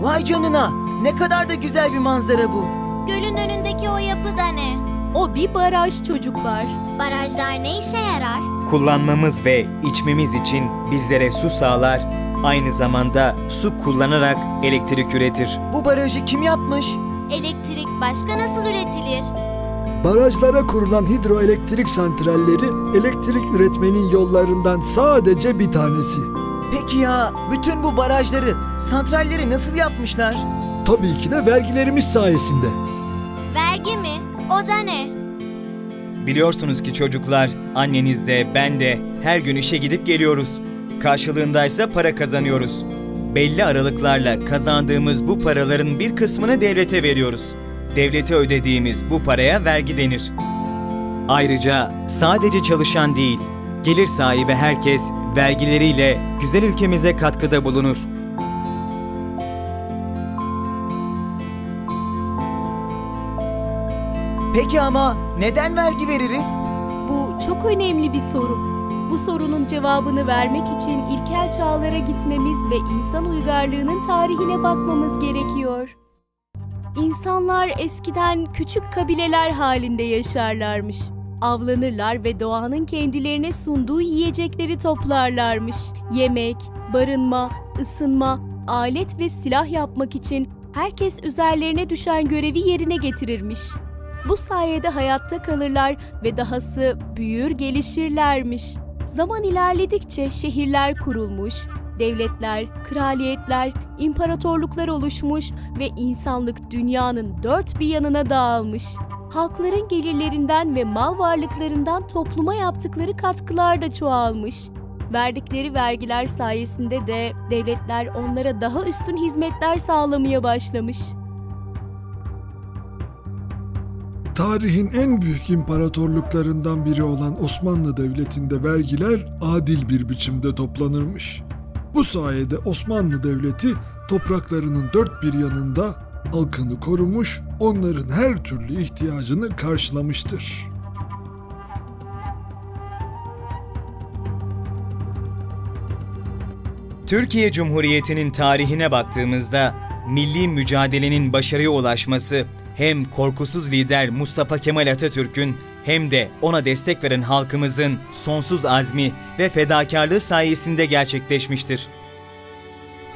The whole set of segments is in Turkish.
Vay canına. Ne kadar da güzel bir manzara bu. Gölün önündeki o yapı da ne? O bir baraj çocuklar. Barajlar ne işe yarar? Kullanmamız ve içmemiz için bizlere su sağlar, aynı zamanda su kullanarak elektrik üretir. Bu barajı kim yapmış? Elektrik başka nasıl üretilir? Barajlara kurulan hidroelektrik santralleri elektrik üretmenin yollarından sadece bir tanesi. Peki ya bütün bu barajları, santralleri nasıl yapmışlar? Tabii ki de vergilerimiz sayesinde. Vergi mi? O da ne? Biliyorsunuz ki çocuklar, anneniz de ben de her gün işe gidip geliyoruz. Karşılığındaysa para kazanıyoruz. Belli aralıklarla kazandığımız bu paraların bir kısmını devlete veriyoruz. Devlete ödediğimiz bu paraya vergi denir. Ayrıca sadece çalışan değil, gelir sahibi herkes vergileriyle güzel ülkemize katkıda bulunur. Peki ama neden vergi veririz? Bu çok önemli bir soru. Bu sorunun cevabını vermek için ilkel çağlara gitmemiz ve insan uygarlığının tarihine bakmamız gerekiyor. İnsanlar eskiden küçük kabileler halinde yaşarlarmış. Avlanırlar ve doğanın kendilerine sunduğu yiyecekleri toplarlarmış. Yemek, barınma, ısınma, alet ve silah yapmak için herkes üzerlerine düşen görevi yerine getirirmiş. Bu sayede hayatta kalırlar ve dahası büyür gelişirlermiş. Zaman ilerledikçe şehirler kurulmuş, devletler, kraliyetler, imparatorluklar oluşmuş ve insanlık dünyanın dört bir yanına dağılmış. Halkların gelirlerinden ve mal varlıklarından topluma yaptıkları katkılar da çoğalmış. Verdikleri vergiler sayesinde de devletler onlara daha üstün hizmetler sağlamaya başlamış. Tarihin en büyük imparatorluklarından biri olan Osmanlı Devleti'nde vergiler adil bir biçimde toplanırmış. Bu sayede Osmanlı Devleti topraklarının dört bir yanında halkını korumuş, onların her türlü ihtiyacını karşılamıştır. Türkiye Cumhuriyeti'nin tarihine baktığımızda milli mücadelenin başarıya ulaşması hem korkusuz lider Mustafa Kemal Atatürk'ün hem de ona destek veren halkımızın sonsuz azmi ve fedakarlığı sayesinde gerçekleşmiştir.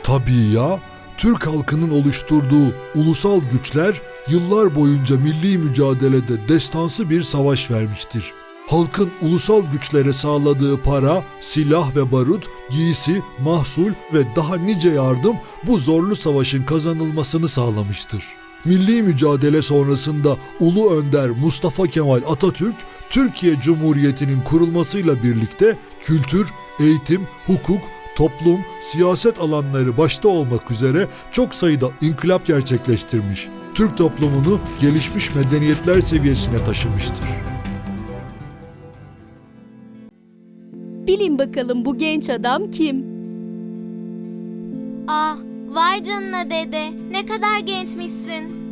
Tabii ya, Türk halkının oluşturduğu ulusal güçler yıllar boyunca milli mücadelede destansı bir savaş vermiştir. Halkın ulusal güçlere sağladığı para, silah ve barut, giysi, mahsul ve daha nice yardım bu zorlu savaşın kazanılmasını sağlamıştır. Milli mücadele sonrasında Ulu Önder Mustafa Kemal Atatürk, Türkiye Cumhuriyeti'nin kurulmasıyla birlikte kültür, eğitim, hukuk, toplum, siyaset alanları başta olmak üzere çok sayıda inkılap gerçekleştirmiş. Türk toplumunu gelişmiş medeniyetler seviyesine taşımıştır. Bilin bakalım bu genç adam kim? Ah, vay canına dede. Ne kadar gençmişsin.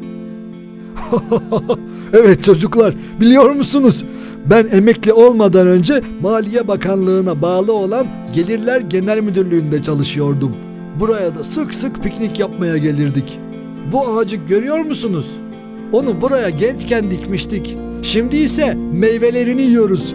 evet çocuklar, biliyor musunuz? Ben emekli olmadan önce Maliye Bakanlığı'na bağlı olan Gelirler Genel Müdürlüğü'nde çalışıyordum. Buraya da sık sık piknik yapmaya gelirdik. Bu ağacı görüyor musunuz? Onu buraya gençken dikmiştik. Şimdi ise meyvelerini yiyoruz.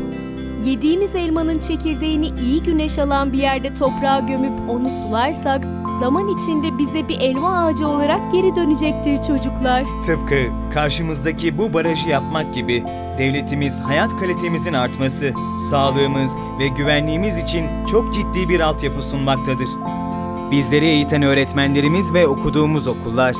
Yediğimiz elmanın çekirdeğini iyi güneş alan bir yerde toprağa gömüp onu sularsak zaman içinde bize bir elma ağacı olarak geri dönecektir çocuklar. Tıpkı karşımızdaki bu barajı yapmak gibi devletimiz hayat kalitemizin artması, sağlığımız ve güvenliğimiz için çok ciddi bir altyapı sunmaktadır. Bizleri eğiten öğretmenlerimiz ve okuduğumuz okullar,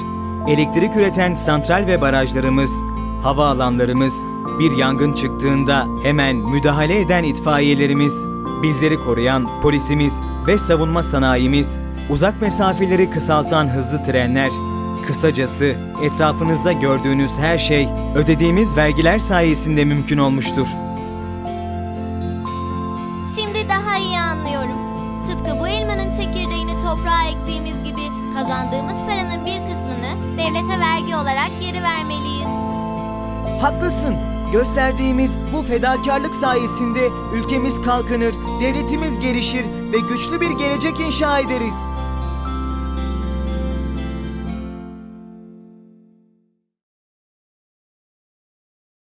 elektrik üreten santral ve barajlarımız, havaalanlarımız, bir yangın çıktığında hemen müdahale eden itfaiyelerimiz, bizleri koruyan polisimiz ve savunma sanayimiz, uzak mesafeleri kısaltan hızlı trenler, kısacası etrafınızda gördüğünüz her şey ödediğimiz vergiler sayesinde mümkün olmuştur. Şimdi daha iyi anlıyorum. Tıpkı bu elmanın çekirdeğini toprağa ektiğimiz gibi kazandığımız paranın bir kısmını devlete vergi olarak geri vermeliyiz. Haklısın. Gösterdiğimiz bu fedakarlık sayesinde ülkemiz kalkınır, devletimiz gelişir ve güçlü bir gelecek inşa ederiz.